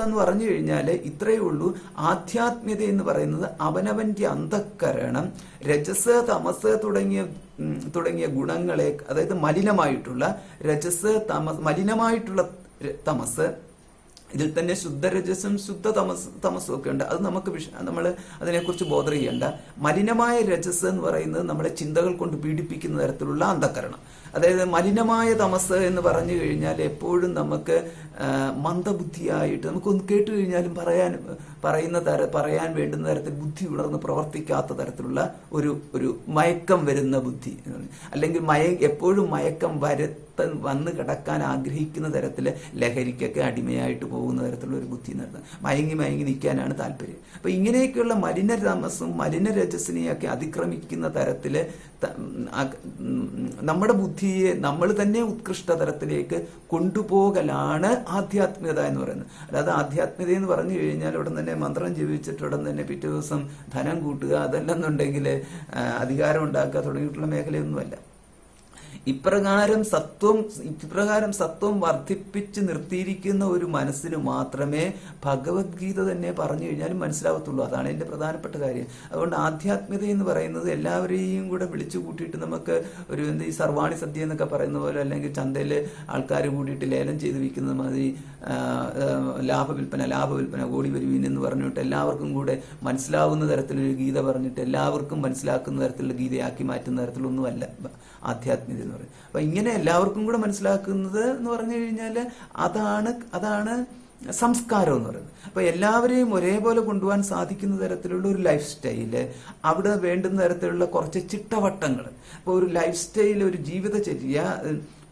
എന്ന് പറഞ്ഞു കഴിഞ്ഞാൽ ഇത്രയേ ഉള്ളൂ. ആധ്യാത്മ്യത എന്ന് പറയുന്നത് അവനവന്റെ അന്ധക്കരണം രജസ് തമസ് തുടങ്ങിയ തുടങ്ങിയ ഗുണങ്ങളെ അതായത് മലിനമായിട്ടുള്ള രജസ് തമസ് മലിനമായിട്ടുള്ള തമസ് ഇതിൽ തന്നെ ശുദ്ധരജസും ശുദ്ധ തമസ് തമസും ഒക്കെ ഉണ്ട്. അത് നമുക്ക് നമ്മൾ അതിനെക്കുറിച്ച് ബോധർ ചെയ്യേണ്ട മലിനമായ രജസ് എന്ന് പറയുന്നത് നമ്മുടെ ചിന്തകൾ കൊണ്ട് പീഡിപ്പിക്കുന്ന തരത്തിലുള്ള അന്ധക്കരണം. അതായത് മലിനമായ തമസ് എന്ന് പറഞ്ഞു കഴിഞ്ഞാൽ എപ്പോഴും നമുക്ക് മന്ദബുദ്ധിയായിട്ട് നമുക്കൊന്ന് കേട്ട് കഴിഞ്ഞാലും പറയാൻ പറയുന്ന തര പറയാൻ വേണ്ടുന്ന തരത്തിൽ ബുദ്ധി ഉണർന്ന് പ്രവർത്തിക്കാത്ത തരത്തിലുള്ള ഒരു ഒരു മയക്കം വരുന്ന ബുദ്ധി അല്ലെങ്കിൽ മയ എപ്പോഴും മയക്കം വരുത്ത വന്ന് കിടക്കാൻ ആഗ്രഹിക്കുന്ന തരത്തിൽ ലഹരിക്കൊക്കെ അടിമയായിട്ട് പോകുന്ന തരത്തിലുള്ള ഒരു ബുദ്ധി നടത്തുന്നത് മയങ്ങി മയങ്ങി നിൽക്കാനാണ് താല്പര്യം. അപ്പൊ ഇങ്ങനെയൊക്കെയുള്ള മലിന രമസും മലിന രജസിനെയൊക്കെ അതിക്രമിക്കുന്ന തരത്തിൽ നമ്മുടെ ബുദ്ധിയെ നമ്മൾ തന്നെ ഉത്കൃഷ്ട തരത്തിലേക്ക് കൊണ്ടുപോകലാണ് ആധ്യാത്മികത എന്ന് പറയുന്നത്. അല്ലാതെ ആധ്യാത്മികത എന്ന് പറഞ്ഞു കഴിഞ്ഞാൽ ഉടൻ തന്നെ മന്ത്രം ജീവിച്ചിട്ട് ഉടൻ തന്നെ പിറ്റേ ദിവസം ധനം കൂട്ടുക അതല്ലെന്നുണ്ടെങ്കിൽ അധികാരം ഉണ്ടാക്കുക തുടങ്ങിയിട്ടുള്ള മേഖലയൊന്നുമല്ല. ഇപ്രകാരം സത്വം ഇപ്രകാരം സത്വം വർദ്ധിപ്പിച്ച് നിർത്തിയിരിക്കുന്ന ഒരു മനസ്സിന് മാത്രമേ ഭഗവത്ഗീത തന്നെ പറഞ്ഞു കഴിഞ്ഞാലും മനസ്സിലാവത്തുള്ളൂ. അതാണ് എന്റെ പ്രധാനപ്പെട്ട കാര്യം. അതുകൊണ്ട് ആധ്യാത്മികത എന്ന് പറയുന്നത് എല്ലാവരെയും കൂടെ വിളിച്ചു കൂട്ടിയിട്ട് നമുക്ക് ഒരു എന്ത് ഈ സർവാണി സദ്യ എന്നൊക്കെ പറയുന്ന പോലെ അല്ലെങ്കിൽ ചന്തയിൽ ആൾക്കാർ കൂടിയിട്ട് ലേലം ചെയ്ത് വിൽക്കുന്ന മാതിരി ലാഭ വിൽപ്പന ലാഭവിൽപ്പന ലാഭവിൽപ്പന ഓടി വരുവീൻ എന്ന് പറഞ്ഞിട്ട് എല്ലാവർക്കും കൂടെ മനസ്സിലാവുന്ന തരത്തിലൊരു ഗീത പറഞ്ഞിട്ട് എല്ലാവർക്കും മനസ്സിലാക്കുന്ന തരത്തിലുള്ള ഗീതയാക്കി മാറ്റുന്ന തരത്തിലൊന്നുമല്ല. ആധ്യാത്മികത എന്ന് പറയുന്നത് അപ്പൊ ഇങ്ങനെ എല്ലാവർക്കും കൂടെ മനസ്സിലാക്കുന്നത് എന്ന് പറഞ്ഞു കഴിഞ്ഞാൽ അതാണ് അതാണ് സംസ്കാരം എന്ന് പറയുന്നത്. അപ്പൊ എല്ലാവരെയും ഒരേപോലെ കൊണ്ടുപോകാൻ സാധിക്കുന്ന തരത്തിലുള്ള ഒരു ലൈഫ് സ്റ്റൈൽ അവിടെ വേണ്ടുന്ന തരത്തിലുള്ള കുറച്ച് ചിട്ടവട്ടങ്ങൾ അപ്പോൾ ഒരു ലൈഫ് സ്റ്റൈൽ ഒരു ജീവിതചര്യ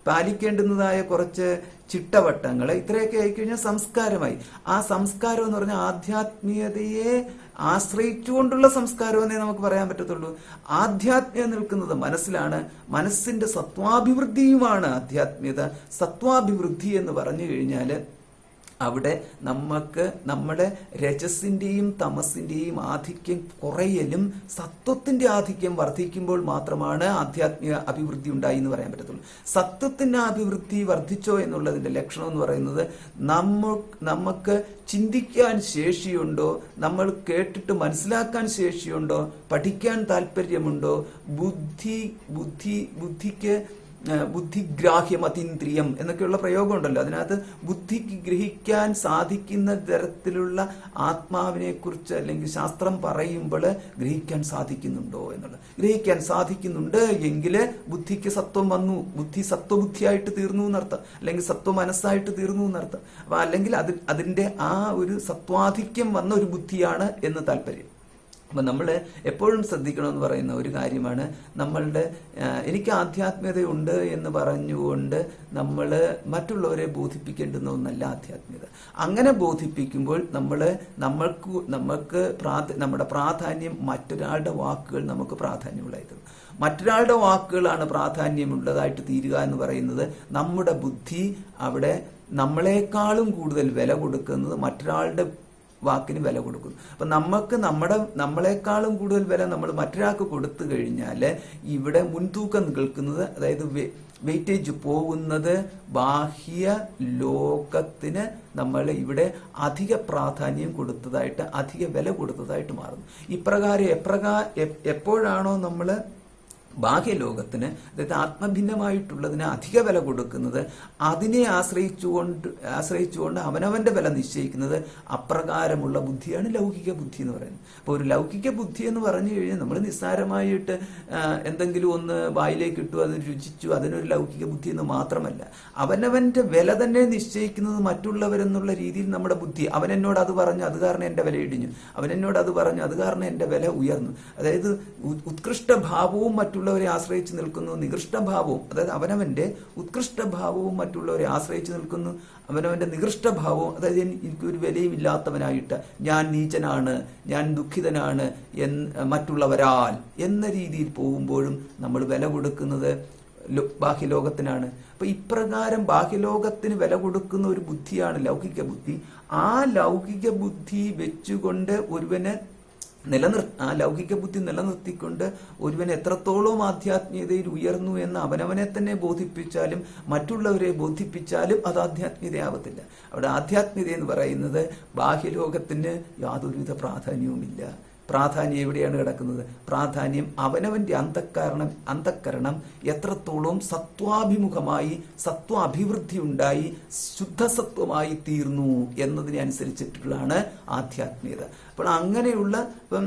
പാലിക്കേണ്ടുന്നതായ കുറച്ച് ചിട്ടവട്ടങ്ങൾ ഇത്രയൊക്കെ ആയിക്കഴിഞ്ഞാൽ സംസ്കാരമായി. ആ സംസ്കാരം എന്ന് പറഞ്ഞാൽ ആധ്യാത്മീയതയെ ആശ്രയിച്ചുകൊണ്ടുള്ള സംസ്കാരം എന്നേ നമുക്ക് പറയാൻ പറ്റത്തുള്ളൂ. ആധ്യാത്മീയ നിൽക്കുന്നത് മനസ്സിലാണ്. മനസ്സിന്റെ സത്വാഭിവൃദ്ധിയുമാണ് ആധ്യാത്മികത. സത്വാഭിവൃദ്ധി എന്ന് പറഞ്ഞു കഴിഞ്ഞാൽ അവിടെ നമുക്ക് നമ്മുടെ രജസിന്റെയും തമസിന്റെയും ആധിക്യം കുറയലും സത്വത്തിന്റെ ആധിക്യം വർദ്ധിക്കുമ്പോൾ മാത്രമാണ് ആധ്യാത്മിക അഭിവൃദ്ധി ഉണ്ടായി എന്ന് പറയാൻ പറ്റത്തുള്ളൂ. സത്വത്തിന്റെ അഭിവൃദ്ധി വർദ്ധിച്ചോ എന്നുള്ളതിന്റെ ലക്ഷണം എന്ന് പറയുന്നത് നമ്മ നമുക്ക് ചിന്തിക്കാൻ ശേഷിയുണ്ടോ നമ്മൾ കേട്ടിട്ട് മനസ്സിലാക്കാൻ ശേഷിയുണ്ടോ പഠിക്കാൻ താല്പര്യമുണ്ടോ ബുദ്ധി ബുദ്ധി ബുദ്ധിക്ക് ബുദ്ധിഗ്രാഹ്യം അതീന്ദ്രിയം എന്നൊക്കെയുള്ള പ്രയോഗം ഉണ്ടല്ലോ അതിനകത്ത് ബുദ്ധിക്ക് ഗ്രഹിക്കാൻ സാധിക്കുന്ന തരത്തിലുള്ള ആത്മാവിനെ കുറിച്ച് അല്ലെങ്കിൽ ശാസ്ത്രം പറയുമ്പോൾ ഗ്രഹിക്കാൻ സാധിക്കുന്നുണ്ടോ എന്നുള്ളത്. ഗ്രഹിക്കാൻ സാധിക്കുന്നുണ്ട് എങ്കിൽ ബുദ്ധിക്ക് സത്വം വന്നു. ബുദ്ധി സത്വബുദ്ധിയായിട്ട് തീർന്നു എന്നർത്ഥം. അല്ലെങ്കിൽ സത്വ മനസ്സായിട്ട് തീർന്നു എന്നർത്ഥം. അപ്പൊ അല്ലെങ്കിൽ അത് അതിന്റെ ആ ഒരു സത്വാധിക്യം വന്ന ഒരു ബുദ്ധിയാണ് എന്ന് താല്പര്യം. അപ്പം നമ്മൾ എപ്പോഴും ശ്രദ്ധിക്കണമെന്ന് പറയുന്ന ഒരു കാര്യമാണ് നമ്മളുടെ എനിക്ക് ആധ്യാത്മികതയുണ്ട് എന്ന് പറഞ്ഞുകൊണ്ട് നമ്മൾ മറ്റുള്ളവരെ ബോധിപ്പിക്കേണ്ടുന്ന ഒന്നല്ല ആധ്യാത്മികത. അങ്ങനെ ബോധിപ്പിക്കുമ്പോൾ നമ്മൾ നമ്മൾക്ക് നമുക്ക് നമ്മുടെ പ്രാധാന്യം മറ്റൊരാളുടെ വാക്കുകൾ നമുക്ക് പ്രാധാന്യമുള്ളതായിരുന്നു മറ്റൊരാളുടെ വാക്കുകളാണ് പ്രാധാന്യമുള്ളതായിട്ട് തീരുക എന്ന് പറയുന്നത് നമ്മുടെ ബുദ്ധി അവിടെ നമ്മളെക്കാളും കൂടുതൽ വില കൊടുക്കുന്നത് മറ്റൊരാളുടെ വാക്കിന് വില കൊടുക്കുന്നു അപ്പൊ നമുക്ക് നമ്മുടെ നമ്മളെക്കാളും കൂടുതൽ വില നമ്മൾ മറ്റൊരാൾക്ക് കൊടുത്തു കഴിഞ്ഞാൽ ഇവിടെ മുൻതൂക്കം നിൽക്കുന്നത് അതായത് വെയിറ്റേജ് പോകുന്നത് ബാഹ്യ ലോകത്തിന് നമ്മൾ ഇവിടെ അധിക പ്രാധാന്യം കൊടുത്തതായിട്ട് അധിക വില കൊടുത്തതായിട്ട് മാറുന്നു. ഇപ്രകാരം എപ്രകാ എപ്പോഴാണോ നമ്മൾ ബാഹ്യലോകത്തിന് അതായത് ആത്മഭിന്നമായിട്ടുള്ളതിന് അധിക വില കൊടുക്കുന്നത് അതിനെ ആശ്രയിച്ചുകൊണ്ട് ആശ്രയിച്ചുകൊണ്ട് അവനവന്റെ വില നിശ്ചയിക്കുന്നത് അപ്രകാരമുള്ള ബുദ്ധിയാണ് ലൗകിക ബുദ്ധി എന്ന് പറയുന്നത്. അപ്പോൾ ഒരു ലൗകിക ബുദ്ധി എന്ന് പറഞ്ഞു കഴിഞ്ഞാൽ നമ്മൾ നിസ്സാരമായിട്ട് എന്തെങ്കിലും ഒന്ന് വായിലേക്ക് ഇട്ടു അത് രുചിച്ചു അതിനൊരു ലൗകിക ബുദ്ധി എന്ന് മാത്രമല്ല. അവനവന്റെ വില തന്നെ നിശ്ചയിക്കുന്നത് മറ്റുള്ളവരെന്നുള്ള രീതിയിൽ നമ്മുടെ ബുദ്ധി. അവൻ എന്നോട് അത് പറഞ്ഞു അത് കാരണം എന്റെ വില ഇടിഞ്ഞു. അവൻ എന്നോട് അത് പറഞ്ഞു അത് കാരണം എന്റെ വില ഉയർന്നു. അതായത് ഉത്കൃഷ്ട ഭാവവും മറ്റുള്ളവരെ ആശ്രയിച്ച് നിൽക്കുന്നു നികൃഷ്ടഭാവവും അതായത് അവനവന്റെ ഉത്കൃഷ്ടഭാവവും മറ്റുള്ളവരെ ആശ്രയിച്ച് നിൽക്കുന്നു അവനവന്റെ നികൃഷ്ടഭാവവും അതായത് എനിക്കൊരു വിലയും ഇല്ലാത്തവനായിട്ട് ഞാൻ നീചനാണ് ഞാൻ ദുഃഖിതനാണ് എന്ന് മറ്റുള്ളവരാൽ എന്ന രീതിയിൽ പോകുമ്പോഴും നമ്മൾ വില കൊടുക്കുന്നത് ബാഹ്യ ബാഹ്യലോകത്തിനാണ്. അപ്പൊ ഇപ്രകാരം ബാഹ്യലോകത്തിന് വില കൊടുക്കുന്ന ഒരു ബുദ്ധിയാണ് ലൗകിക ബുദ്ധി. ആ ലൗകിക ബുദ്ധി വെച്ചുകൊണ്ട് ഒരുവന് നിലനിർ ആ ലൗകിക ബുദ്ധി നിലനിർത്തിക്കൊണ്ട് ഒരുവൻ എത്രത്തോളം ആധ്യാത്മികതയിൽ ഉയർന്നു എന്ന് അവനവനെ തന്നെ ബോധിപ്പിച്ചാലും മറ്റുള്ളവരെ ബോധിപ്പിച്ചാലും അത് ആധ്യാത്മികതയാവത്തില്ല. അവിടെ ആധ്യാത്മികത എന്ന് പറയുന്നത് ബാഹ്യലോകത്തിന് യാതൊരുവിധ പ്രാധാന്യവുമില്ല. പ്രാധാന്യം എവിടെയാണ് കിടക്കുന്നത്? പ്രാധാന്യം അവനവന്റെ അന്ധക്കാരണം അന്ധക്കരണം എത്രത്തോളം സത്വാഭിമുഖമായി സത്വാഭിവൃദ്ധി ഉണ്ടായി ശുദ്ധസത്വമായി തീർന്നു എന്നതിനെ അനുസരിച്ചിട്ടുള്ളതാണ് ആധ്യാത്മികത. അപ്പോൾ അങ്ങനെയുള്ള ഇപ്പം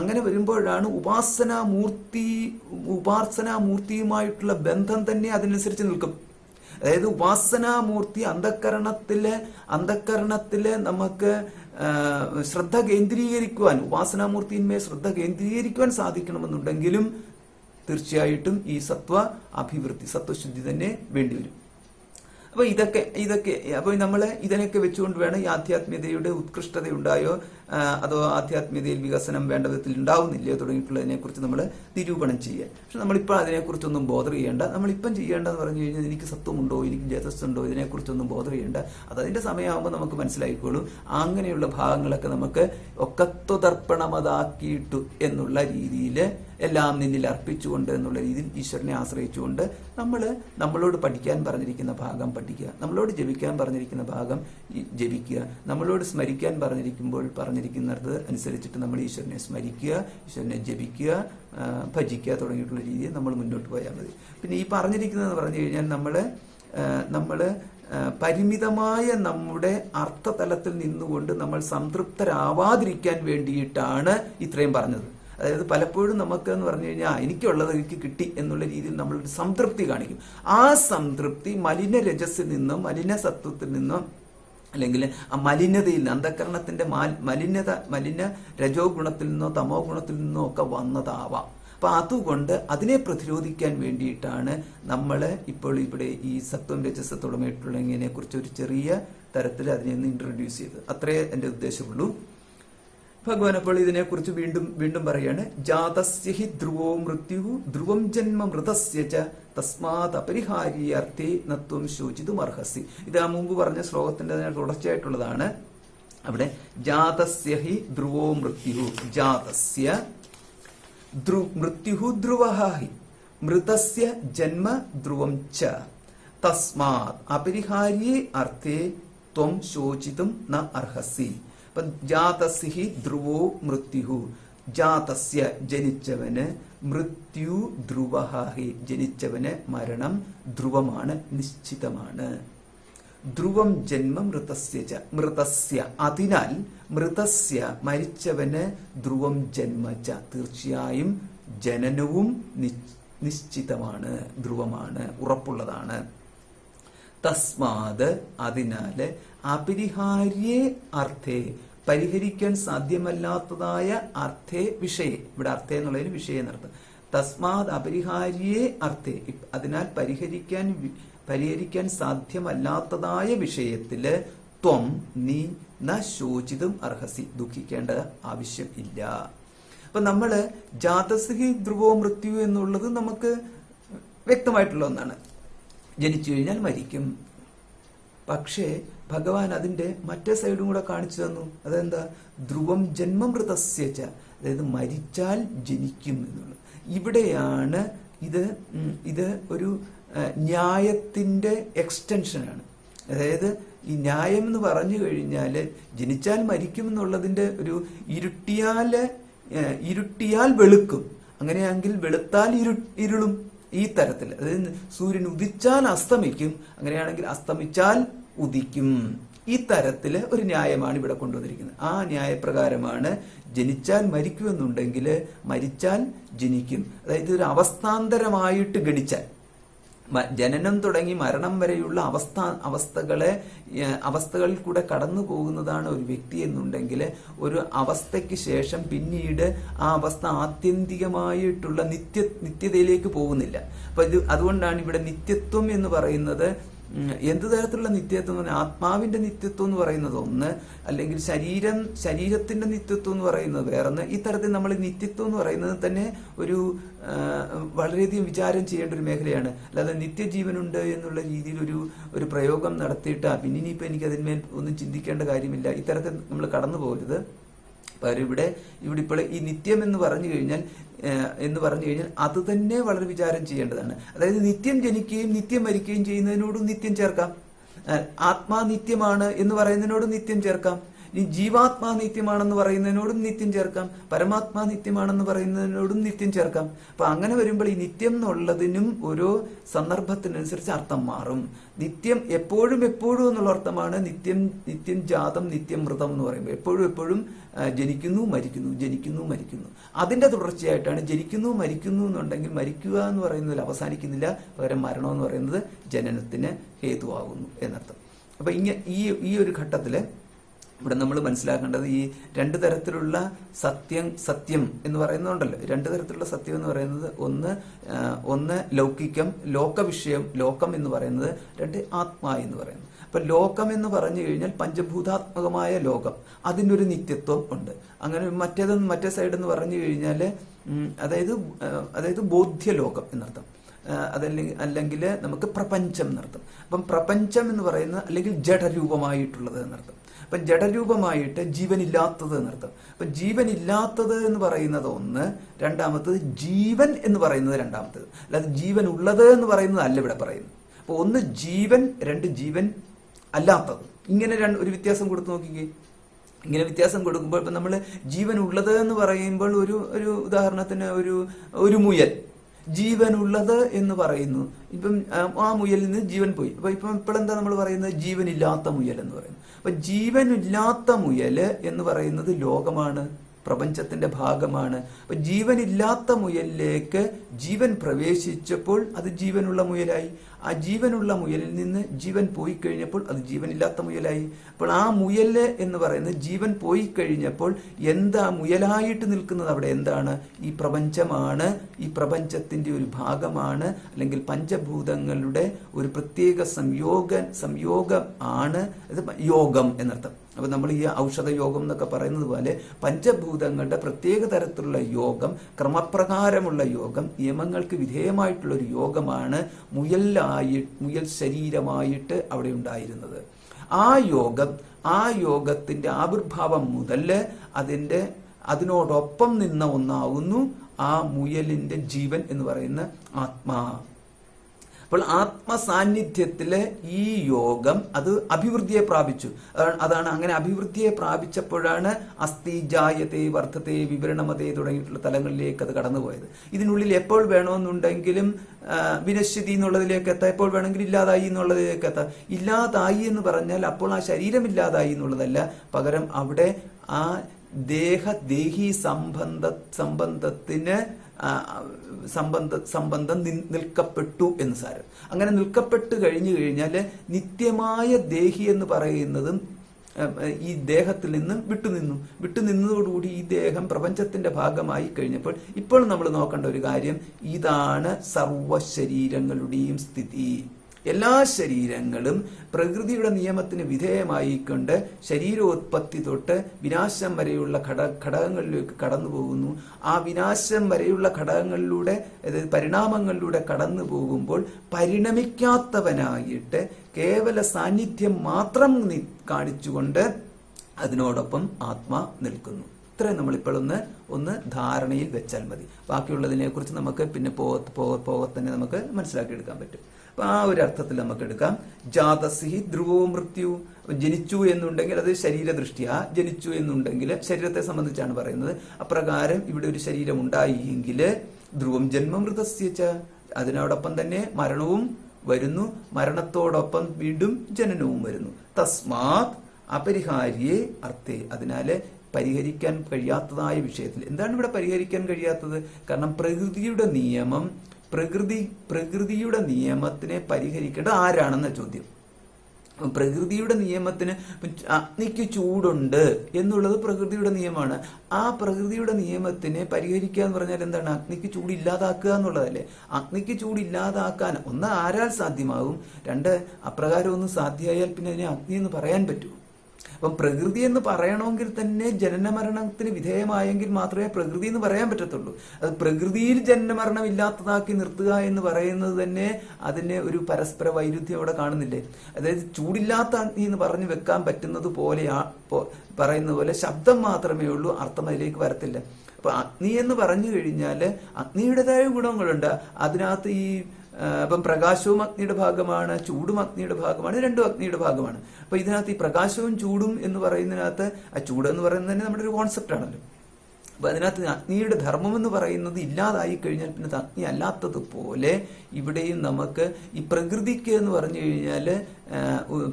അങ്ങനെ വരുമ്പോഴാണ് ഉപാസനാമൂർത്തി ഉപാസനാമൂർത്തിയുമായിട്ടുള്ള ബന്ധം തന്നെ അതിനനുസരിച്ച് നിൽക്കും. അതായത് ഉപാസനാമൂർത്തി അന്ധക്കരണത്തിലെ അന്ധക്കരണത്തിലെ നമുക്ക് ശ്രദ്ധ കേന്ദ്രീകരിക്കുവാൻ ഉപാസനാമൂർത്തിന്മേൽ ശ്രദ്ധ കേന്ദ്രീകരിക്കുവാൻ സാധിക്കണമെന്നുണ്ടെങ്കിലും തീർച്ചയായിട്ടും ഈ സത്വ അഭിവൃദ്ധി സത്വശുദ്ധി തന്നെ വേണ്ടിവരും. അപ്പൊ ഇതൊക്കെ ഇതൊക്കെ അപ്പൊ നമ്മൾ ഇതിനൊക്കെ വെച്ചുകൊണ്ട് വേണം ഈ ആധ്യാത്മികതയുടെ ഉത്കൃഷ്ടത ഉണ്ടായോ ആ, അതോ ആധ്യാത്മികതയിൽ വികസനം വേണ്ട വിധത്തിൽ ഉണ്ടാവുന്നില്ലയോ തുടങ്ങിയിട്ടുള്ളതിനെ കുറിച്ച് നമ്മൾ നിരൂപണം ചെയ്യുക പക്ഷെ നമ്മളിപ്പോൾ അതിനെക്കുറിച്ചൊന്നും ബോധർ ചെയ്യേണ്ട. നമ്മളിപ്പം ചെയ്യേണ്ടതെന്ന് പറഞ്ഞു കഴിഞ്ഞാൽ എനിക്ക് സത്വമുണ്ടോ എനിക്ക് ജേതസ്സുണ്ടോ ഇതിനെക്കുറിച്ചൊന്നും ബോധർ ചെയ്യേണ്ട. അത് അതിന്റെ സമയമാകുമ്പോൾ നമുക്ക് മനസ്സിലായിക്കോളൂ. അങ്ങനെയുള്ള ഭാഗങ്ങളൊക്കെ നമുക്ക് ഒക്കത്വതർപ്പണമതാക്കിയിട്ടു എന്നുള്ള രീതിയിൽ എല്ലാം നിന്നിൽ അർപ്പിച്ചുകൊണ്ട് എന്നുള്ള രീതിയിൽ ഈശ്വരനെ ആശ്രയിച്ചുകൊണ്ട് നമ്മൾ നമ്മളോട് പഠിക്കാൻ പറഞ്ഞിരിക്കുന്ന ഭാഗം പഠിക്കുക. നമ്മളോട് ജപിക്കാൻ പറഞ്ഞിരിക്കുന്ന ഭാഗം ജപിക്കുക. നമ്മളോട് സ്മരിക്കാൻ പറഞ്ഞിരിക്കുമ്പോൾ പറഞ്ഞിരിക്കുന്നത് അനുസരിച്ചിട്ട് നമ്മൾ ഈശ്വരനെ സ്മരിക്കുക ഈശ്വരനെ ജപിക്കുക ഭജിക്കുക തുടങ്ങിയിട്ടുള്ള രീതിയിൽ നമ്മൾ മുന്നോട്ട് പോയാൽ മതി. പിന്നെ ഈ പറഞ്ഞിരിക്കുന്നതെന്ന് പറഞ്ഞു കഴിഞ്ഞാൽ നമ്മൾ നമ്മൾ പരിമിതമായ നമ്മുടെ അർത്ഥതലത്തിൽ നിന്നുകൊണ്ട് നമ്മൾ സംതൃപ്തരാവാതിരിക്കാൻ വേണ്ടിയിട്ടാണ് ഇത്രയും പറഞ്ഞത്. അതായത് പലപ്പോഴും നമുക്ക് എന്ന് പറഞ്ഞു കഴിഞ്ഞാൽ "ആ, എനിക്കുള്ളത് എനിക്ക് കിട്ടി എന്നുള്ള രീതിയിൽ നമ്മളൊരു സംതൃപ്തി കാണിക്കും. ആ സംതൃപ്തി മലിന രജസ്സിൽ നിന്നും മലിന സത്വത്തിൽ നിന്നും അല്ലെങ്കിൽ ആ മലിനതയിൽ നിന്ന് അന്ധകരണത്തിന്റെ മലിനത മലിന രജോ ഗുണത്തിൽ നിന്നോ തമോ ഗുണത്തിൽ നിന്നോ ഒക്കെ വന്നതാവാം. അപ്പൊ അതുകൊണ്ട് അതിനെ പ്രതിരോധിക്കാൻ വേണ്ടിയിട്ടാണ് നമ്മൾ ഇപ്പോൾ ഇവിടെ ഈ സത്വം രജസ് കുറിച്ച് ഒരു ചെറിയ തരത്തിൽ അതിനെ ഇൻട്രൊഡ്യൂസ് ചെയ്തത്. അത്രേ എന്റെ ഉദ്ദേശമുള്ളൂ. ഭഗവാൻ അപ്പോൾ ഇതിനെക്കുറിച്ച് വീണ്ടും വീണ്ടും പറയാണ് ജാതസ്യഹി ധ്രുവോ മൃത്യു ധ്രുവം ജന്മ മൃതസ്യ ച തസ്മാത് അപരിഹാര്യാർത്ഥേ നത്വം ശോചിതും അർഹസി ഇത് ആ മുമ്പ് പറഞ്ഞ ശ്ലോകത്തിന്റെ തന്നെ തുടർച്ചയായിട്ടുള്ളതാണ്. അവിടെ ജാതസ്യഹി ധ്രുവോ മൃത്യു ജാതസ്യ ധ്രു മൃത്യു ധ്രുവ ഹി മൃതസ്യ ജന്മ ധ്രുവം ച തസ്മാത് അപരിഹാര്യേ അർത്ഥേ ത്വം ശോചിതും ന അർഹസി. ജാതസ്യ ധ്രുവോ മൃത്യു ജാതസ്യ ജനിച്ചവന് മൃത്യു ധ്രുവഹി. ജനിച്ചവന് മരണം ധ്രുവമാണ് നിശ്ചിതമാണ്. ധ്രുവം ജന്മ മൃതസ്യ മൃതസ്യ. അതിനാൽ മൃതസ്യ മരിച്ചവന് ധ്രുവം ജന്മ ച തീർച്ചയായും ജനനവും നിശ്ചിതമാണ് ധ്രുവമാണ് ഉറപ്പുള്ളതാണ്. തസ്മാത് അതിനാല് അപരിഹാര്യേ അർത്ഥേ. പരിഹരിക്കാൻ സാധ്യമല്ലാത്തതായ അർത്ഥേ വിഷയെ. ഇവിടെ അർത്ഥേ എന്നുള്ളതിന് വിഷയം നടത്തും തസ്മാത് അപരിഹാര്യേ അർത്ഥേ. അതിനാൽ പരിഹരിക്കാൻ പരിഹരിക്കാൻ സാധ്യമല്ലാത്തതായ വിഷയത്തിൽ ത്വം നീ ന ശോചിതും അർഹസി. ദുഃഖിക്കേണ്ട ആവശ്യം ഇല്ല. അപ്പൊ നമ്മൾ ജാതസ്ഹി ധ്രുവോ മൃത്യു എന്നുള്ളത് നമുക്ക് വ്യക്തമായിട്ടുള്ള ഒന്നാണ്. ജനിച്ചു കഴിഞ്ഞാൽ മരിക്കും. പക്ഷേ ഭഗവാൻ അതിന്റെ മറ്റേ സൈഡും കൂടെ കാണിച്ചു തന്നു. അതെന്താ? ധ്രുവം ജന്മമൃതസ്യച്ച അതായത് മരിച്ചാൽ ജനിക്കും എന്നുള്ളത്. ഇവിടെയാണ് ഇത് ഇത് ഒരു ന്യായത്തിന്റെ എക്സ്റ്റൻഷനാണ്. അതായത് ഈ ന്യായം എന്ന് പറഞ്ഞു കഴിഞ്ഞാൽ ജനിച്ചാൽ മരിക്കും എന്നുള്ളതിന്റെ ഒരു ഇരുട്ടിയാൽ ഇരുട്ടിയാൽ വെളുക്കും. അങ്ങനെയാണെങ്കിൽ വെളുത്താൽ ഇരു ഇരുളും ഈ തരത്തിൽ. അതായത് സൂര്യൻ ഉദിച്ചാൽ അസ്തമിക്കും. അങ്ങനെയാണെങ്കിൽ അസ്തമിച്ചാൽ ഉദിക്കും. ഈ തരത്തിൽ ഒരു ന്യായമാണ് ഇവിടെ കൊണ്ടുവന്നിരിക്കുന്നത്. ആ ന്യായപ്രകാരമാണ് ജനിച്ചാൽ മരിക്കുമെന്നുണ്ടെങ്കിൽ മരിച്ചാൽ ജനിക്കും. അതായത് ഒരു അവസ്ഥാന്തരമായിട്ട് ഗണിച്ചാൽ. ജനനം തുടങ്ങി മരണം വരെയുള്ള അവസ്ഥ അവസ്ഥകളെ അവസ്ഥകളിൽ കൂടെ കടന്നു പോകുന്നതാണ് ഒരു വ്യക്തി എന്നുണ്ടെങ്കിൽ ഒരു അവസ്ഥയ്ക്ക് ശേഷം പിന്നീട് ആ അവസ്ഥ ആത്യന്തികമായിട്ടുള്ള നിത്യ നിത്യതയിലേക്ക് പോകുന്നില്ല. അപ്പൊ ഇത് അതുകൊണ്ടാണ് ഇവിടെ നിത്യത്വം എന്ന് പറയുന്നത് എന്ത് തരത്തിലുള്ള നിത്യത്വം എന്ന് പറഞ്ഞാൽ ആത്മാവിന്റെ നിത്യത്വം എന്ന് പറയുന്നത് ഒന്ന് അല്ലെങ്കിൽ ശരീരം ശരീരത്തിന്റെ നിത്യത്വം എന്ന് പറയുന്നത് വേറൊന്ന്. ഈ തരത്തിൽ നമ്മൾ നിത്യത്വം എന്ന് പറയുന്നത് തന്നെ ഒരു വളരെയധികം വിചാരം ചെയ്യേണ്ട ഒരു മേഖലയാണ്. അല്ലാതെ നിത്യജീവനുണ്ട് എന്നുള്ള രീതിയിൽ ഒരു ഒരു പ്രയോഗം നടത്തിയിട്ട് "ആ, പിന്നെ ഇനിയിപ്പോൾ എനിക്ക് അതിന്മേൽ ഒന്നും ചിന്തിക്കേണ്ട കാര്യമില്ല. ഇത്തരത്തിൽ നമ്മൾ കടന്നു പോകരുത് പകരം ഇവിടെ ഇവിടെ ഇപ്പോൾ ഈ നിത്യം എന്ന് പറഞ്ഞു കഴിഞ്ഞാൽ എന്ന് പറഞ്ഞു കഴിഞ്ഞാൽ അത് തന്നെ വളരെ വിചാരം ചെയ്യേണ്ടതാണ്. അതായത് നിത്യം ജനിക്കുകയും നിത്യം മരിക്കുകയും ചെയ്യുന്നതിനോടും നിത്യം ചേർക്കാം. ആത്മാ നിത്യമാണ് എന്ന് പറയുന്നതിനോടും നിത്യം ചേർക്കാം. ഈ ജീവാത്മാ നിത്യമാണെന്ന് പറയുന്നതിനോടും നിത്യം ചേർക്കാം. പരമാത്മാ നിത്യമാണെന്ന് പറയുന്നതിനോടും നിത്യം ചേർക്കാം. അപ്പൊ അങ്ങനെ വരുമ്പോൾ ഈ നിത്യം എന്നുള്ളതിനും ഓരോ സന്ദർഭത്തിനനുസരിച്ച് അർത്ഥം മാറും. നിത്യം എപ്പോഴും എപ്പോഴും എന്നുള്ള അർത്ഥമാണ് നിത്യം നിത്യം ജാതം നിത്യം മൃതം എന്ന് പറയുമ്പോൾ. എപ്പോഴും എപ്പോഴും ജനിക്കുന്നു മരിക്കുന്നു ജനിക്കുന്നു മരിക്കുന്നു. അതിന്റെ തുടർച്ചയായിട്ടാണ് ജനിക്കുന്നു മരിക്കുന്നു എന്നുണ്ടെങ്കിൽ മരിക്കുക എന്ന് പറയുന്നതിൽ അവസാനിക്കുന്നില്ല. പകരം മരണം എന്ന് പറയുന്നത് ജനനത്തിന് ഹേതുവാകുന്നു എന്നർത്ഥം. അപ്പൊ ഇങ്ങ ഈ ഈ ഒരു ഘട്ടത്തിൽ ഇവിടെ നമ്മൾ മനസ്സിലാക്കേണ്ടത് ഈ രണ്ട് തരത്തിലുള്ള സത്യം സത്യം എന്ന് പറയുന്നുണ്ടല്ലോ. രണ്ട് തരത്തിലുള്ള സത്യം എന്ന് പറയുന്നത് ഒന്ന് ഒന്ന് ലൗകികം ലോകവിഷയം ലോകം എന്ന് പറയുന്നത് രണ്ട് ആത്മാ എന്ന് പറയുന്നത് അപ്പൊ ലോകം എന്ന് പറഞ്ഞു കഴിഞ്ഞാൽ പഞ്ചഭൂതാത്മകമായ ലോകം. അതിനൊരു നിത്യത്വം ഉണ്ട്. അങ്ങനെ മറ്റേത് മറ്റേ സൈഡ് എന്ന് പറഞ്ഞു കഴിഞ്ഞാൽ അതായത് അതായത് ബോധ്യലോകം എന്നർത്ഥം. അതല്ലെങ്കിൽ അല്ലെങ്കിൽ നമുക്ക് പ്രപഞ്ചം എന്നർത്ഥം. അപ്പം പ്രപഞ്ചം എന്ന് പറയുന്നത് അല്ലെങ്കിൽ ജഡരൂപമായിട്ടുള്ളത് എന്നർത്ഥം. അപ്പം ജഡരൂപമായിട്ട് ജീവനില്ലാത്തത് എന്നർത്ഥം. അപ്പം ജീവനില്ലാത്തത് എന്ന് പറയുന്നത് ഒന്ന്. രണ്ടാമത്തത് ജീവൻ എന്ന് പറയുന്നത് രണ്ടാമത്തത്. അല്ലാതെ ജീവൻ ഉള്ളത് എന്ന് പറയുന്നത് അല്ല ഇവിടെ പറയുന്നത്. അപ്പോൾ ഒന്ന് ജീവൻ രണ്ട് ജീവൻ അല്ലാത്തത്. ഇങ്ങനെ രണ്ട് ഒരു വ്യത്യാസം കൊടുത്തു നോക്കിക്കേ. ഇങ്ങനെ വ്യത്യാസം കൊടുക്കുമ്പോൾ ഇപ്പം നമ്മൾ ജീവൻ ഉള്ളത് എന്ന് പറയുമ്പോൾ ഒരു ഒരു ഉദാഹരണത്തിന് ഒരു ഒരു മുയൽ. ജീവനുള്ളത് എന്ന് പറയുന്നു. ഇപ്പം ആ, മുയലിൽ നിന്ന് ജീവൻ പോയി. അപ്പൊ ഇപ്പം ഇപ്പോഴെന്താ നമ്മൾ പറയുന്നത്? ജീവനില്ലാത്ത മുയൽ എന്ന് പറയുന്നു. അപ്പൊ ജീവനില്ലാത്ത മുയൽ എന്ന് പറയുന്നത് ലോകമാണ്. പ്രപഞ്ചത്തിന്റെ ഭാഗമാണ്. അപ്പൊ ജീവനില്ലാത്ത മുയലിലേക്ക് ജീവൻ പ്രവേശിച്ചപ്പോൾ അത് ജീവനുള്ള മുയലായി. ആ ജീവനുള്ള മുയലിൽ നിന്ന് ജീവൻ പോയി കഴിഞ്ഞപ്പോൾ അത് ജീവനില്ലാത്ത മുയലായി. അപ്പോൾ ആ മുയൽ എന്ന് പറയുന്നത് ജീവൻ പോയി കഴിഞ്ഞപ്പോൾ എന്താ മുയലായിട്ട് നിൽക്കുന്നത് അവിടെ എന്താണ്? ഈ പ്രപഞ്ചമാണ്. ഈ പ്രപഞ്ചത്തിന്റെ ഒരു ഭാഗമാണ്. അല്ലെങ്കിൽ പഞ്ചഭൂതങ്ങളുടെ ഒരു പ്രത്യേക സംയോഗ സംയോഗം ആണ്. യോഗം എന്നർത്ഥം. അപ്പൊ നമ്മൾ ഈ ഔഷധ യോഗം എന്നൊക്കെ പറയുന്നത് പോലെ പഞ്ചഭൂതങ്ങളുടെ പ്രത്യേക തരത്തിലുള്ള യോഗം ക്രമപ്രകാരമുള്ള യോഗം നിയമങ്ങൾക്ക് വിധേയമായിട്ടുള്ള ഒരു യോഗമാണ് മുയലായി മുയൽ ശരീരമായിട്ട് അവിടെ ഉണ്ടായിരുന്നത്. ആ യോഗം ആ യോഗത്തിന്റെ ആവിർഭാവം മുതൽ അതിന്റെ അതിനോടൊപ്പം നിന്ന ഒന്നാവുന്നു ആ മുയലിന്റെ ജീവൻ എന്ന് പറയുന്ന ആത്മാ. അപ്പോൾ ആത്മസാന്നിധ്യത്തിലെ ഈ യോഗം അത് അഭിവൃദ്ധിയെ പ്രാപിച്ചു. അതാണ് അങ്ങനെ അഭിവൃദ്ധിയെ പ്രാപിച്ചപ്പോഴാണ് അസ്ഥി ജായത്തെ വർദ്ധത്തെ വിവരണമതേ തുടങ്ങിയിട്ടുള്ള തലങ്ങളിലേക്ക് അത് കടന്നുപോയത്. ഇതിനുള്ളിൽ എപ്പോൾ വേണമെന്നുണ്ടെങ്കിലും വിനശ്യതി എന്നുള്ളതിലേക്ക് എത്താം. എപ്പോൾ വേണമെങ്കിലും ഇല്ലാതായി എന്നുള്ളതിലേക്ക് എത്താം. ഇല്ലാതായി എന്ന് പറഞ്ഞാൽ അപ്പോൾ ആ ശരീരം ഇല്ലാതായി എന്നുള്ളതല്ല. പകരം അവിടെ ആ ദേഹദേഹി സംബന്ധ സംബന്ധത്തിന് സംബന്ധ സംബന്ധം നിൽക്കപ്പെട്ടു എന്ന് സാരം. അങ്ങനെ നിൽക്കപ്പെട്ട് കഴിഞ്ഞു കഴിഞ്ഞാൽ നിത്യമായ ദേഹി എന്ന് പറയുന്നതും ഈ ദേഹത്തിൽ നിന്ന് വിട്ടുനിന്നു. വിട്ടുനിന്നതോടുകൂടി ഈ ദേഹം പ്രപഞ്ചത്തിന്റെ ഭാഗമായി കഴിഞ്ഞപ്പോൾ ഇപ്പോൾ നമ്മൾ നോക്കേണ്ട ഒരു കാര്യം ഇതാണ് സർവ ശരീരങ്ങളുടെയും സ്ഥിതി. എല്ലാ ശരീരങ്ങളും പ്രകൃതിയുടെ നിയമത്തിന് വിധേയമായിക്കൊണ്ട് ശരീരോത്പത്തി തൊട്ട് വിനാശം വരെയുള്ള ഘട ഘടകങ്ങളിലേക്ക് കടന്നു പോകുന്നു. ആ വിനാശം വരെയുള്ള ഘടകങ്ങളിലൂടെ അതായത് പരിണാമങ്ങളിലൂടെ കടന്നു പോകുമ്പോൾ പരിണമിക്കാത്തവനായിട്ട് കേവല സാന്നിധ്യം മാത്രം കാണിച്ചുകൊണ്ട് അതിനോടൊപ്പം ആത്മാ നിൽക്കുന്നു. ഇത്രയും നമ്മളിപ്പോഴൊന്ന് ഒന്ന് ധാരണയിൽ വെച്ചാൽ മതി. ബാക്കിയുള്ളതിനെക്കുറിച്ച് നമുക്ക് പിന്നെ പോകത്തന്നെ പോക പോകെ തന്നെ നമുക്ക് മനസ്സിലാക്കിയെടുക്കാൻ പറ്റും. അപ്പൊ ആ ഒരു അർത്ഥത്തിൽ നമുക്ക് എടുക്കാം. ജാതസിഹി ധ്രുവോ മൃത്യു ജനിച്ചു എന്നുണ്ടെങ്കിൽ അത് ശരീരദൃഷ്ടിയ. ജനിച്ചു എന്നുണ്ടെങ്കിൽ ശരീരത്തെ സംബന്ധിച്ചാണ് പറയുന്നത്. അപ്രകാരം ഇവിടെ ഒരു ശരീരം ഉണ്ടായി എങ്കിൽ ധ്രുവം ജന്മമൃതസ്യച്ച അതിനോടൊപ്പം തന്നെ മരണവും വരുന്നു. മരണത്തോടൊപ്പം വീണ്ടും ജനനവും വരുന്നു. തസ്മാത് അപരിഹാരിയെ അർത്ഥേ. അതിനാല് പരിഹരിക്കാൻ കഴിയാത്തതായ വിഷയത്തിൽ എന്താണ് ഇവിടെ പരിഹരിക്കാൻ കഴിയാത്തത്? കാരണം പ്രകൃതിയുടെ നിയമം പ്രകൃതി പ്രകൃതിയുടെ നിയമത്തിനെ പരിഹരിക്കേണ്ടത് ആരാണെന്ന ചോദ്യം. പ്രകൃതിയുടെ നിയമത്തിന് അഗ്നിക്ക് ചൂടുണ്ട് എന്നുള്ളത് പ്രകൃതിയുടെ നിയമമാണ്. ആ പ്രകൃതിയുടെ നിയമത്തിനെ പരിഹരിക്കുക എന്ന് പറഞ്ഞാൽ എന്താണ്? അഗ്നിക്ക് ചൂട് ഇല്ലാതാക്കുക എന്നുള്ളതല്ലേ? അഗ്നിക്ക് ചൂട് ഇല്ലാതാക്കാൻ ഒന്ന് ആരാൽ സാധ്യമാകും രണ്ട് അപ്രകാരം ഒന്ന് സാധ്യമായാൽ പിന്നെ അതിനെ അഗ്നി എന്ന് പറയാൻ പറ്റുമോ അപ്പം പ്രകൃതി എന്ന് പറയണമെങ്കിൽ തന്നെ ജനനമരണത്തിന് വിധേയമായെങ്കിൽ മാത്രമേ പ്രകൃതി എന്ന് പറയാൻ പറ്റത്തുള്ളൂ. അത് പ്രകൃതിയിൽ ജനനമരണം ഇല്ലാത്തതാക്കി നിർത്തുക എന്ന് പറയുന്നത് തന്നെ അതിനെ ഒരു പരസ്പര വൈരുദ്ധ്യം അവിടെ കാണുന്നില്ലേ? അതായത് ചൂടില്ലാത്ത അഗ്നി എന്ന് പറഞ്ഞു വെക്കാൻ പറ്റുന്നത് പോലെയാ പറയുന്ന പോലെ ശബ്ദം മാത്രമേ ഉള്ളൂ അർത്ഥം അതിലേക്ക് വരത്തില്ല. അപ്പൊ അഗ്നി എന്ന് പറഞ്ഞു കഴിഞ്ഞാൽ അഗ്നിയുടേതായ ഗുണങ്ങളുണ്ട്. അതിനകത്ത് ഈ അപ്പം പ്രകാശവും അഗ്നിയുടെ ഭാഗമാണ് ചൂടും അഗ്നിയുടെ ഭാഗമാണ് രണ്ടും അഗ്നിയുടെ ഭാഗമാണ്. അപ്പൊ ഇതിനകത്ത് ഈ പ്രകാശവും ചൂടും എന്ന് പറയുന്നതിനകത്ത് ആ ചൂട് എന്ന് പറയുന്നത് തന്നെ നമ്മുടെ ഒരു കോൺസെപ്റ്റ് ആണല്ലോ. അപ്പൊ അതിനകത്ത് അഗ്നിയുടെ ധർമ്മം എന്ന് പറയുന്നത് ഇല്ലാതായി കഴിഞ്ഞാൽ പിന്നെ അഗ്നി അല്ലാത്തതുപോലെ ഇവിടെയും നമുക്ക് ഈ പ്രകൃതിക്ക് എന്ന് പറഞ്ഞു കഴിഞ്ഞാൽ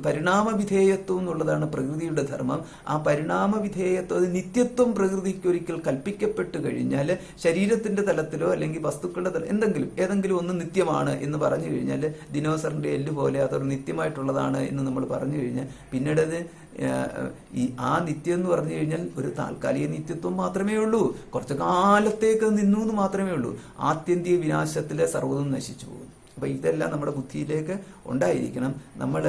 പരിണാമവിധേയത്വം എന്നുള്ളതാണ് പ്രകൃതിയുടെ ധർമ്മം. ആ പരിണാമവിധേയത്വം അത് നിത്യത്വം പ്രകൃതിക്ക് ഒരിക്കൽ കൽപ്പിക്കപ്പെട്ട് കഴിഞ്ഞാൽ ശരീരത്തിന്റെ തലത്തിലോ അല്ലെങ്കിൽ വസ്തുക്കളുടെ തല എന്തെങ്കിലും ഏതെങ്കിലും ഒന്ന് നിത്യമാണ് എന്ന് പറഞ്ഞു കഴിഞ്ഞാൽ ദിനോസറിന്റെ എല്ല് പോലെ അതൊരു നിത്യമായിട്ടുള്ളതാണ് എന്ന് നമ്മൾ പറഞ്ഞു കഴിഞ്ഞാൽ പിന്നീട് ഈ ആ നിത്യം എന്ന് പറഞ്ഞു കഴിഞ്ഞാൽ ഒരു താൽക്കാലിക നിത്യത്വം മാത്രമേ ഉള്ളൂ. കുറച്ചു കാലത്തേക്ക് നിന്നു എന്ന് മാത്രമേ ഉള്ളൂ. ആത്യന്തിക വിനാശത്തിലെ സർവതും നശിച്ചു പോകും അപ്പൊ ഇതെല്ലാം നമ്മുടെ ബുദ്ധിയിലേക്ക് ഉണ്ടായിരിക്കണം. നമ്മൾ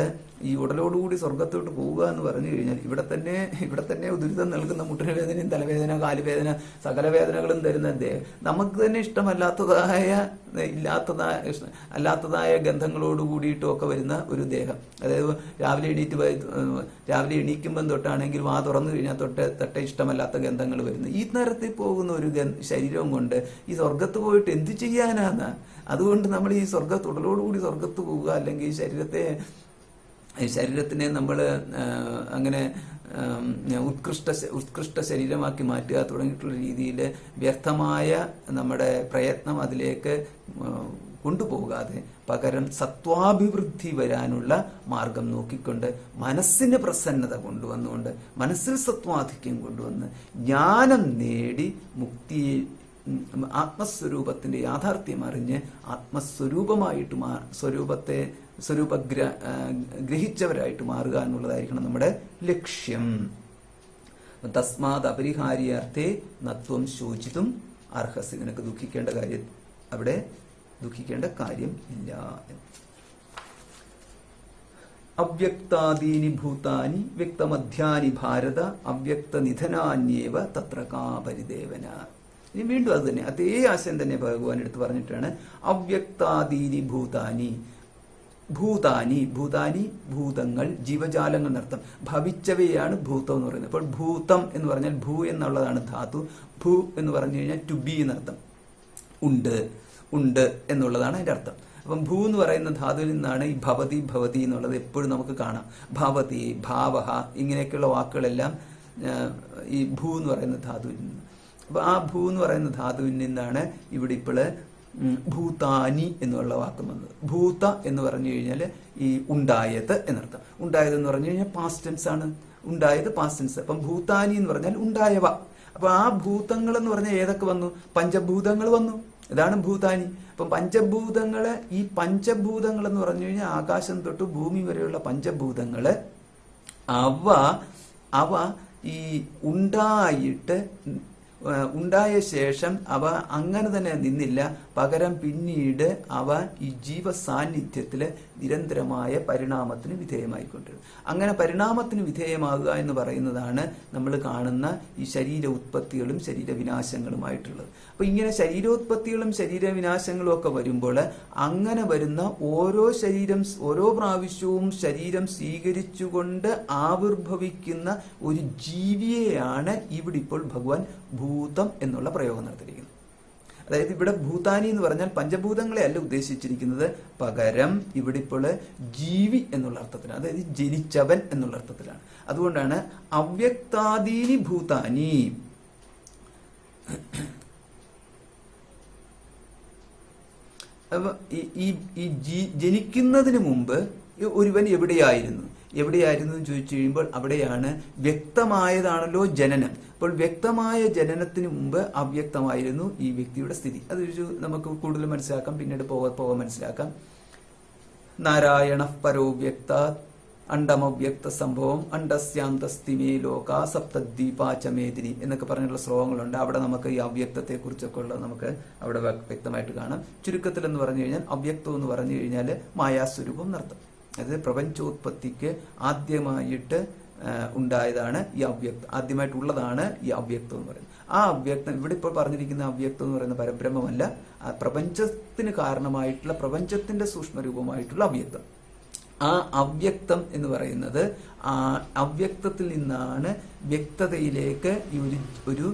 ഈ ഉടലോടുകൂടി സ്വർഗത്തോട്ട് പോവുക എന്ന് പറഞ്ഞു കഴിഞ്ഞാൽ ഇവിടെ തന്നെ ഇവിടെ തന്നെ ദുരിതം നൽകുന്ന മുട്ടിന് വേദനയും തലവേദന കാലുവേദന സകല വേദനകളും തരുന്ന ദേഹം നമുക്ക് തന്നെ ഇഷ്ടമല്ലാത്തതായ ഇല്ലാത്തതായ അല്ലാത്തതായ ഗന്ധങ്ങളോട് കൂടിയിട്ടും ഒക്കെ വരുന്ന ഒരു ദേഹം. അതായത് രാവിലെ എണീറ്റ് രാവിലെ എണീക്കുമ്പം തൊട്ടാണെങ്കിൽ വാ തുറന്നു കഴിഞ്ഞാൽ തൊട്ട് തട്ട ഇഷ്ടമല്ലാത്ത ഗന്ധങ്ങൾ വരുന്നു. ഈ തരത്തിൽ പോകുന്ന ഒരു ശരീരം കൊണ്ട് ഈ സ്വർഗത്ത് പോയിട്ട് എന്ത് ചെയ്യാനാണ് അതുകൊണ്ട് നമ്മൾ ഈ സ്വർഗത്ത് തുടലോടുകൂടി സ്വർഗത്ത് പോവുക അല്ലെങ്കിൽ ശരീരത്തെ ശരീരത്തിനെ നമ്മൾ അങ്ങനെ ഉത്കൃഷ്ട ഉത്കൃഷ്ട ശരീരമാക്കി മാറ്റുക തുടങ്ങിയിട്ടുള്ള രീതിയിൽ വ്യർത്ഥമായ നമ്മുടെ പ്രയത്നം അതിലേക്ക് കൊണ്ടുപോകാതെ പകരം സത്വാഭിവൃദ്ധി വരാനുള്ള മാർഗം നോക്കിക്കൊണ്ട് മനസ്സിന് പ്രസന്നത കൊണ്ടുവന്നുകൊണ്ട് മനസ്സിൽ സത്വാധിക്യം കൊണ്ടുവന്ന് ജ്ഞാനം നേടി മുക്തിയെ ഉം, ആത്മസ്വരൂപത്തിന്റെ യാഥാർത്ഥ്യം അറിഞ്ഞ് ആത്മസ്വരൂപമായിട്ട് മാ സ്വരൂപത്തെ സ്വരൂപഗ്ര ഗ്രഹിച്ചവരായിട്ട് മാറുക എന്നുള്ളതായിരിക്കണം നമ്മുടെ ലക്ഷ്യം. തസ്മാത് അപരിഹാര്യാർത്ഥേ നത്വം ശോചിതും അർഹസി. നിനക്ക് ദുഃഖിക്കേണ്ട കാര്യം അവിടെ ദുഃഖിക്കേണ്ട കാര്യം ഇല്ല അവ്യക്താദീനി ഭൂതാനി വ്യക്തമധ്യാനി ഭാരത അവ്യക്തനിധനാന്യേവ തത്രകാപരിദേവന. ഇനി വീണ്ടും അത് തന്നെ അതേ ആശയം തന്നെ ഭഗവാൻ എടുത്ത് പറഞ്ഞിട്ടാണ് അവ്യക്താദീനി ഭൂതാനി ഭൂതാനി ഭൂതാനി ഭൂതങ്ങൾ ജീവജാലങ്ങൾ എന്നർത്ഥം. ഭവിച്ചവയാണ് ഭൂതം എന്ന് പറയുന്നത്. അപ്പോൾ ഭൂതം എന്ന് പറഞ്ഞാൽ ഭൂ എന്നുള്ളതാണ് ധാതു. ഭൂ എന്ന് പറഞ്ഞു കഴിഞ്ഞാൽ ടു ബി എന്നർത്ഥം. ഉണ്ട് ഉണ്ട് എന്നുള്ളതാണ് അതിന്റെ അർത്ഥം. അപ്പം ഭൂ എന്ന് പറയുന്ന ധാതുവിൽ നിന്നാണ് ഈ ഭവതി ഭവതി എന്നുള്ളത് എപ്പോഴും നമുക്ക് കാണാം. ഭവതി ഭാവഹ ഇങ്ങനെയൊക്കെയുള്ള വാക്കുകളെല്ലാം ഈ ഭൂ എന്ന് പറയുന്ന ധാതുവിൽ നിന്ന്. അപ്പൊ ആ ഭൂ എന്ന് പറയുന്ന ധാതുവിൽ നിന്നാണ് ഇവിടെ ഇപ്പോൾ ഭൂതാനി എന്നുള്ള വാക്കും വന്നത്. ഭൂത എന്ന് പറഞ്ഞു കഴിഞ്ഞാൽ ഈ ഉണ്ടായത് എന്നർത്ഥം. ഉണ്ടായത് എന്ന് പറഞ്ഞു കഴിഞ്ഞാൽ പാസ്റ്റ് ടെൻസ് ആണ്. ഉണ്ടായത് പാസ്റ്റ് ടെൻസ് അപ്പം ഭൂതാനി എന്ന് പറഞ്ഞാൽ ഉണ്ടായവ. അപ്പൊ ആ ഭൂതങ്ങൾ എന്ന് പറഞ്ഞാൽ ഏതൊക്കെ വന്നു? പഞ്ചഭൂതങ്ങൾ വന്നു. ഇതാണ് ഭൂതാനി. അപ്പം പഞ്ചഭൂതങ്ങൾ ഈ പഞ്ചഭൂതങ്ങൾ എന്ന് പറഞ്ഞു കഴിഞ്ഞാൽ ആകാശം തൊട്ട് ഭൂമി വരെയുള്ള പഞ്ചഭൂതങ്ങൾ അവ അവ ഈ ഉണ്ടായിട്ട് ഉണ്ടായ ശേഷം അവ അങ്ങനെ തന്നെ നിന്നില്ല. പകരം പിന്നീട് അവ ഈ ജീവ സാന്നിധ്യത്തിൽ നിരന്തരമായ പരിണാമത്തിന് വിധേയമായിക്കൊണ്ടിരുന്നു. അങ്ങനെ പരിണാമത്തിന് വിധേയമാകുക എന്ന് പറയുന്നതാണ് നമ്മൾ കാണുന്ന ഈ ശരീര ഉത്പത്തികളും ശരീരവിനാശങ്ങളുമായിട്ടുള്ളത്. അപ്പൊ ഇങ്ങനെ ശരീരോത്പത്തികളും ശരീരവിനാശങ്ങളും ഒക്കെ വരുമ്പോൾ അങ്ങനെ വരുന്ന ഓരോ ശരീരം ഓരോ പ്രാവശ്യവും ശരീരം സ്വീകരിച്ചുകൊണ്ട് ആവിർഭവിക്കുന്ന ഒരു ജീവിയെയാണ് ഇവിടെ ഇപ്പോൾ ഭഗവാൻ ഭൂതം എന്നുള്ള പ്രയോഗം നടത്തിയിരിക്കുന്നത് അതായത് ഇവിടെ ഭൂതാനി എന്ന് പറഞ്ഞാൽ പഞ്ചഭൂതങ്ങളെ അല്ല ഉദ്ദേശിച്ചിരിക്കുന്നത്. പകരം ഇവിടെ ഇപ്പോൾ ജീവി എന്നുള്ള അർത്ഥത്തിലാണ്. അതായത് ജനിച്ചവൻ എന്നുള്ള അർത്ഥത്തിലാണ്. അതുകൊണ്ടാണ് അവ്യക്താദീനി ഭൂതാനി. ഈ- ജനിക്കുന്നതിന് മുമ്പ് ഒരുവൻ എവിടെയായിരുന്നു? എവിടെയായിരുന്നു എന്ന് ചോദിച്ചു കഴിയുമ്പോൾ അവിടെയാണ് വ്യക്തമായതാണല്ലോ ജനനം. അപ്പോൾ വ്യക്തമായ ജനനത്തിന് മുമ്പ് അവ്യക്തമായിരുന്നു ഈ വ്യക്തിയുടെ സ്ഥിതി. അതൊരു നമുക്ക് കൂടുതൽ മനസ്സിലാക്കാം പിന്നീട് പോക പോക മനസ്സിലാക്കാം. നാരായണ പരോ വ്യക്ത അണ്ടമവ്യക്ത സംഭവം അണ്ടസ്യാന്തസ്തിമേ ലോക സപ്തദ്വീപാചമേദിനി എന്നൊക്കെ പറഞ്ഞിട്ടുള്ള ശ്ലോകങ്ങളുണ്ട്. അവിടെ നമുക്ക് ഈ അവ്യക്തത്തെ കുറിച്ചൊക്കെ ഉള്ളത് നമുക്ക് അവിടെ വ്യക്തമായിട്ട് കാണാം. ചുരുക്കത്തിൽ എന്ന് പറഞ്ഞു കഴിഞ്ഞാൽ അവ്യക്തം എന്ന് പറഞ്ഞു കഴിഞ്ഞാൽ മായാസ്വരൂപം നടത്തും അതായത് പ്രപഞ്ചോത്പത്തിക്ക് ആദ്യമായിട്ട് ഉണ്ടായതാണ് ഈ അവ്യക്തം ആദ്യമായിട്ടുള്ളതാണ് ഈ അവ്യക്തം എന്ന് പറയുന്നത്. ആ അവ്യക്തം ഇവിടെ ഇപ്പോൾ പറഞ്ഞിരിക്കുന്ന അവ്യക്തം എന്ന് പറയുന്ന പരബ്രഹ്മമല്ല പ്രപഞ്ചത്തിന് കാരണമായിട്ടുള്ള പ്രപഞ്ചത്തിന്റെ സൂക്ഷ്മരൂപമായിട്ടുള്ള അവ്യക്തം. ആ അവ്യക്തം എന്ന് പറയുന്നത് ആ അവ്യക്തത്തിൽ നിന്നാണ് വ്യക്തതയിലേക്ക് ഒരു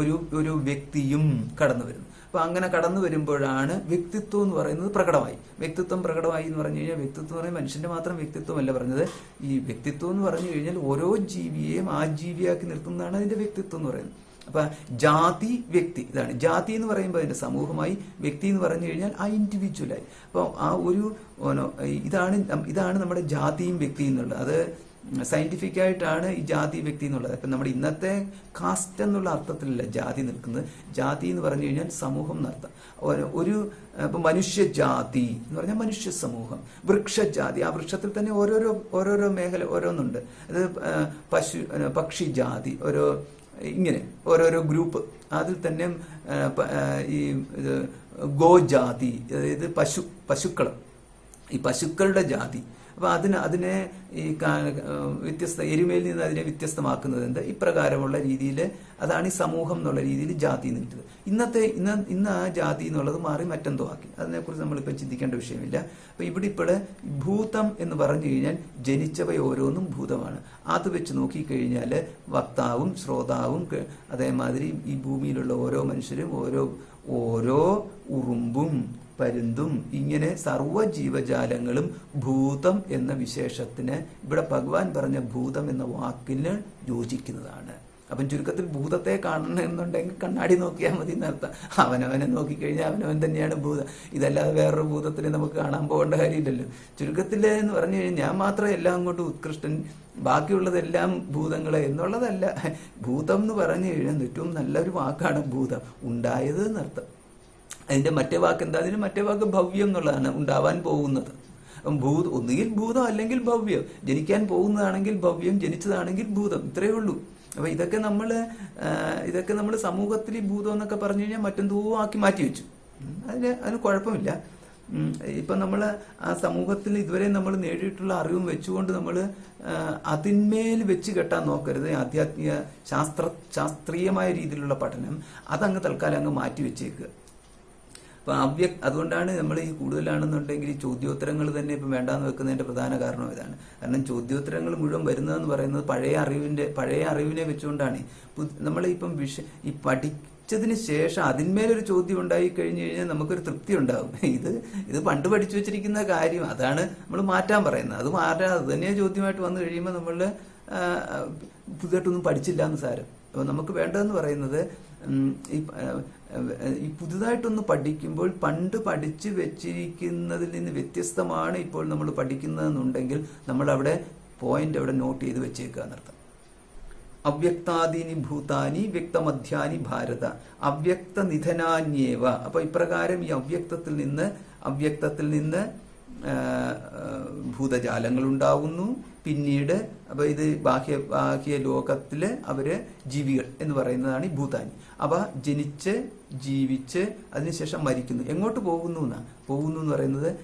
ഒരു ഒരു വ്യക്തിയും കടന്നു വരുന്നത്. അപ്പൊ അങ്ങനെ കടന്നു വരുമ്പോഴാണ് വ്യക്തിത്വം എന്ന് പറയുന്നത് പ്രകടമായി. വ്യക്തിത്വം പ്രകടമായി എന്ന് പറഞ്ഞു കഴിഞ്ഞാൽ വ്യക്തിത്വം എന്ന് പറയുന്നത് മനുഷ്യന്റെ മാത്രം വ്യക്തിത്വമല്ല പറഞ്ഞത്. ഈ വ്യക്തിത്വം എന്ന് പറഞ്ഞു കഴിഞ്ഞാൽ ഓരോ ജീവിയെയും ആ ജീവിയാക്കി നിർത്തുന്നതാണ് അതിന്റെ വ്യക്തിത്വം എന്ന് പറയുന്നത്. അപ്പൊ ജാതി വ്യക്തി ഇതാണ്. ജാതി എന്ന് പറയുമ്പോൾ അതിന്റെ സമൂഹമായി വ്യക്തി എന്ന് പറഞ്ഞു കഴിഞ്ഞാൽ ആ ഇൻഡിവിജ്വലായി അപ്പോൾ ആ ഒരു ഇതാണ് ഇതാണ് നമ്മുടെ ജാതിയും വ്യക്തിയും എന്നുള്ളത്. അത് സയന്റിഫിക് ആയിട്ടാണ് ഈ ജാതി വ്യക്തി എന്നുള്ളത്. അപ്പം നമ്മുടെ ഇന്നത്തെ കാസ്റ്റ് എന്നുള്ള അർത്ഥത്തിലല്ല ജാതി നിൽക്കുന്നത്. ജാതി എന്ന് പറഞ്ഞു കഴിഞ്ഞാൽ സമൂഹം എന്നർത്ഥം ഒരു- ഇപ്പം മനുഷ്യജാതി എന്ന് പറഞ്ഞാൽ മനുഷ്യ സമൂഹം വൃക്ഷജാതി. ആ വൃക്ഷത്തിൽ തന്നെ ഓരോരോ ഓരോരോ മേഖല ഓരോന്നുണ്ട്. അത് പശു പക്ഷി പക്ഷിജാതി ഓരോ ഇങ്ങനെ ഓരോരോ ഗ്രൂപ്പ്. അതിൽ തന്നെ ഈ ഗോജാതി. അതായത് പശു പശുക്കൾ ഈ പശുക്കളുടെ ജാതി. അപ്പൊ അതിന് അതിനെ ഈ വ്യത്യസ്ത എരുമയിൽ നിന്ന് അതിനെ വ്യത്യസ്തമാക്കുന്നത് എന്ത് ഇപ്രകാരമുള്ള രീതിയിൽ അതാണ് ഈ സമൂഹം എന്നുള്ള രീതിയിൽ ജാതി നിൽക്കുന്നത് ഇന്നത്തെ ഇന്ന് ഇന്ന് ആ ജാതി എന്നുള്ളത് മാറി മറ്റെന്തോ ആക്കി. അതിനെക്കുറിച്ച് നമ്മളിപ്പോൾ ചിന്തിക്കേണ്ട വിഷയമില്ല. അപ്പൊ ഇവിടെ ഇപ്പോൾ ഭൂതം എന്ന് പറഞ്ഞു കഴിഞ്ഞാൽ ജനിച്ചവ ഓരോന്നും ഭൂതമാണ്. അത് വെച്ച് നോക്കിക്കഴിഞ്ഞാൽ വക്താവും ശ്രോതാവും അതേമാതിരി ഈ ഭൂമിയിലുള്ള ഓരോ മനുഷ്യരും ഓരോ ഓരോ ഉറുമ്പും പരുന്തും ഇങ്ങനെ സർവ ജീവജാലങ്ങളും ഭൂതം എന്ന വിശേഷത്തിന് ഇവിടെ ഭഗവാൻ പറഞ്ഞ ഭൂതം എന്ന വാക്കിന് യോജിക്കുന്നതാണ്. അപ്പം ചുരുക്കത്തിൽ ഭൂതത്തെ കാണണം എന്നുണ്ടെങ്കിൽ കണ്ണാടി നോക്കിയാൽ മതി എന്നർത്ഥം അവനവനെ നോക്കിക്കഴിഞ്ഞാൽ അവനവൻ തന്നെയാണ് ഭൂതം. ഇതല്ലാതെ വേറൊരു ഭൂതത്തിനെ നമുക്ക് കാണാൻ പോകേണ്ട കാര്യമില്ലല്ലോ. ചുരുക്കത്തിൽ എന്ന് പറഞ്ഞു കഴിഞ്ഞാൽ ഞാൻ മാത്രം എല്ലാം കൊണ്ട് ഉത്കൃഷ്ടൻ ബാക്കിയുള്ളതെല്ലാം ഭൂതങ്ങളെ എന്നുള്ളതല്ല. ഭൂതം എന്ന് പറഞ്ഞു കഴിഞ്ഞാൽ ഏറ്റവും നല്ലൊരു വാക്കാണ് ഭൂതം. ഉണ്ടായത് എന്നർത്ഥം. അതിന്റെ മറ്റേ വാക്ക് എന്താ? അതിന് മറ്റേ വാക്ക് ഭവ്യം എന്നുള്ളതാണ് ഉണ്ടാവാൻ പോകുന്നത്. ഭൂത ഒന്നുകിൽ ഭൂതം അല്ലെങ്കിൽ ഭവ്യം. ജനിക്കാൻ പോകുന്നതാണെങ്കിൽ ഭവ്യം ജനിച്ചതാണെങ്കിൽ ഭൂതം. ഇത്രയേ ഉള്ളൂ. അപ്പൊ ഇതൊക്കെ നമ്മൾ ഇതൊക്കെ നമ്മൾ സമൂഹത്തിൽ ഭൂതം എന്നൊക്കെ പറഞ്ഞു കഴിഞ്ഞാൽ മറ്റെന്തോ ആക്കി മാറ്റി വെച്ചു. അതിന് അതിന് കുഴപ്പമില്ല. ഇപ്പൊ നമ്മൾ ആ സമൂഹത്തിൽ ഇതുവരെ നമ്മൾ നേടിയിട്ടുള്ള അറിവും വെച്ചുകൊണ്ട് നമ്മൾ അതിന്മേൽ വെച്ച് കെട്ടാൻ നോക്കരുത്. ആധ്യാത്മിക ശാസ്ത്ര ശാസ്ത്രീയമായ രീതിയിലുള്ള പഠനം അതങ്ങ് തൽക്കാലം അങ്ങ് മാറ്റി വെച്ചേക്കുക അപ്പൊ അവ്യ അതുകൊണ്ടാണ് നമ്മൾ ഈ കൂടുതലാണെന്നുണ്ടെങ്കിൽ ഈ ചോദ്യോത്തരങ്ങൾ തന്നെ ഇപ്പം വേണ്ടാന്ന് വെക്കുന്നതിന്റെ പ്രധാന കാരണം ഇതാണ്. കാരണം ചോദ്യോത്തരങ്ങൾ മുഴുവൻ വരുന്നതെന്ന് പറയുന്നത് പഴയ അറിവിന്റെ പഴയ അറിവിനെ വെച്ചുകൊണ്ടാണ്. നമ്മൾ ഇപ്പം വിഷ ഈ പഠി പഠിച്ചതിന് ശേഷം അതിന്മേലൊരു ചോദ്യം ഉണ്ടായി കഴിഞ്ഞു കഴിഞ്ഞാൽ നമുക്കൊരു തൃപ്തി ഉണ്ടാവും. ഇത് ഇത് പണ്ട് പഠിച്ചു വെച്ചിരിക്കുന്ന കാര്യം. അതാണ് നമ്മൾ മാറ്റാൻ പറയുന്നത്. അത് മാറ്റാൻ അത് തന്നെ ചോദ്യമായിട്ട് വന്നു കഴിയുമ്പോൾ നമ്മൾ പുതുതായിട്ടൊന്നും പഠിച്ചില്ല എന്ന് സാരം. അപ്പോൾ നമുക്ക് വേണ്ടതെന്ന് പറയുന്നത് ഈ ഈ പുതുതായിട്ടൊന്ന് പഠിക്കുമ്പോൾ പണ്ട് പഠിച്ചു വെച്ചിരിക്കുന്നതിൽ നിന്ന് വ്യത്യസ്തമാണ് ഇപ്പോൾ നമ്മൾ പഠിക്കുന്നതെന്നുണ്ടെങ്കിൽ നമ്മൾ അവിടെ പോയിന്റ് അവിടെ നോട്ട് ചെയ്ത് വെച്ചേക്കുക എന്നർത്ഥം. അവ്യക്താദീനി ഭൂതാനി വ്യക്തമധ്യാനി ഭാരത. അവ്യക്ത നിധനാന്യേവ. അപ്പൊ ഇപ്രകാരം ഈ അവ്യക്തത്തിൽ നിന്ന് അവ്യക്തത്തിൽ നിന്ന് ഭൂതജാലങ്ങൾ ഉണ്ടാവുന്നു. പിന്നീട് അപ്പൊ ഇത് ബാഹ്യ ബാഹ്യ ലോകത്തിൽ അവർ ജീവികൾ എന്ന് പറയുന്നതാണ് ഭൂതാനി. അവ ജനിച്ച് ജീവിച്ച് അതിനുശേഷം മരിക്കുന്നു. എങ്ങോട്ട് പോകുന്നു എന്നാ? പോകുന്നു എന്ന് പറയുന്നത്